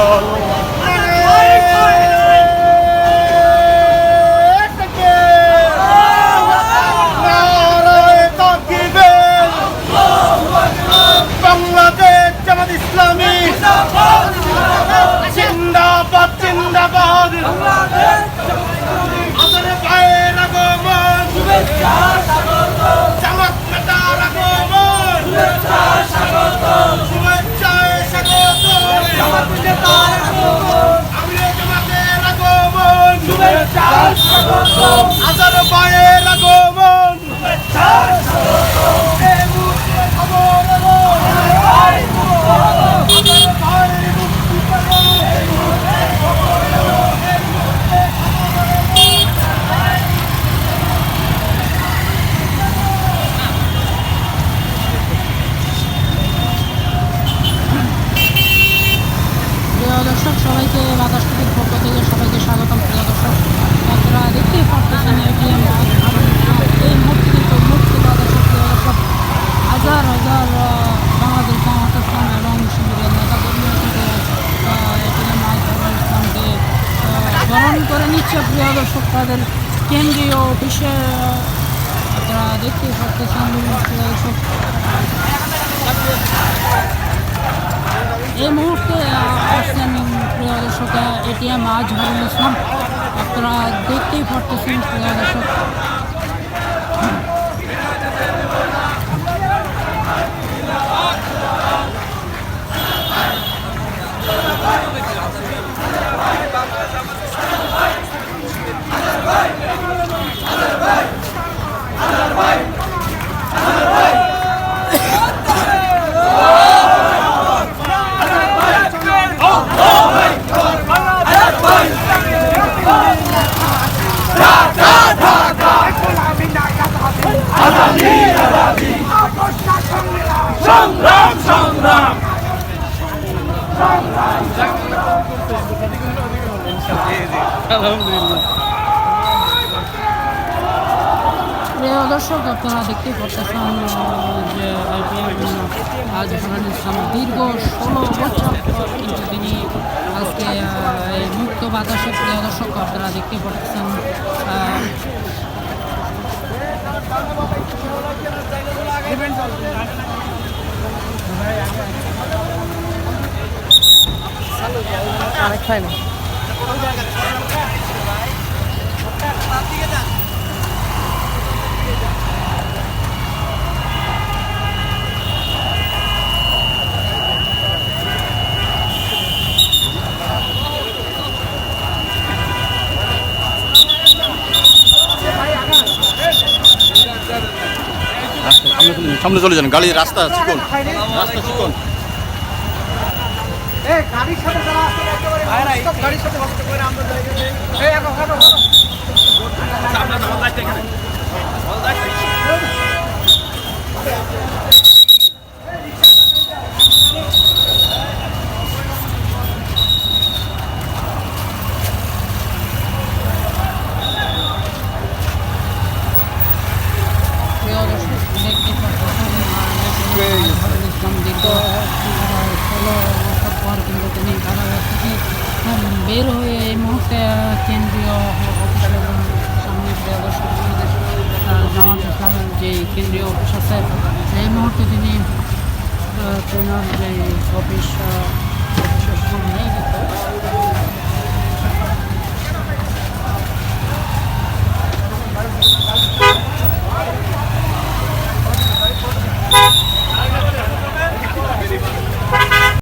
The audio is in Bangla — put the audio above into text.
বাংলাদেশ দর্শক, সবাইকে বাতাস টিভির পক্ষ থেকে সবাইকে স্বাগতম, প্রিয় দর্শক। আপনারা দেখতেই পারতেছেন এটিএম এই মুহূর্তে কিন্তু মুক্তি দর্শক, প্রিয় দর্শক, হাজার হাজার বাংলাদেশ ইসলাম এবং শিবিরের নেতাকর্মী থেকে এটিএম আজহারুল ইসলামকে বরণ করে নিচ্ছে প্রিয় দর্শক, তাদের কেন্দ্রীয় অফিসে। আপনারা দেখতেই পারতেছেন, প্রিয় দর্শক এটিএম আজহারুল ইসলাম আপনারা দেখতেই পারতেছেন প্রিয় দর্শক প্রিয় দর্শক, আপনারা দেখতেই পাচ্ছেন যে আজ হারান ইসলাম দীর্ঘ ষোলো বছর কিন্তু তিনি আজকে এই মুক্ত বাতাসে, প্রিয় দর্শক, আপনারা দেখতেই পাচ্ছেন আহ, সামনে চলে যান গাড়ি রাস্তা চিকন রাস্তা চিকন। গাড়ির সাথে যারা একেবারে গাড়ির সাথে করে আমরা যাই এই এখন এখন প্রিয় দর্শক দেখতে পাচ্ছেন আজহারুল ইসলাম দীর্ঘ আহ, ষোলো বছর পর কিন্তু তিনি কারাগার থেকে বের হয়ে এই মুহূর্তে কেন্দ্রীয় অফিসের সামনে বাংলাদেশ আহ, জামাত যে কেন্দ্রীয় অফিস আছে এই মুহূর্তে তিনি অফিস আহ,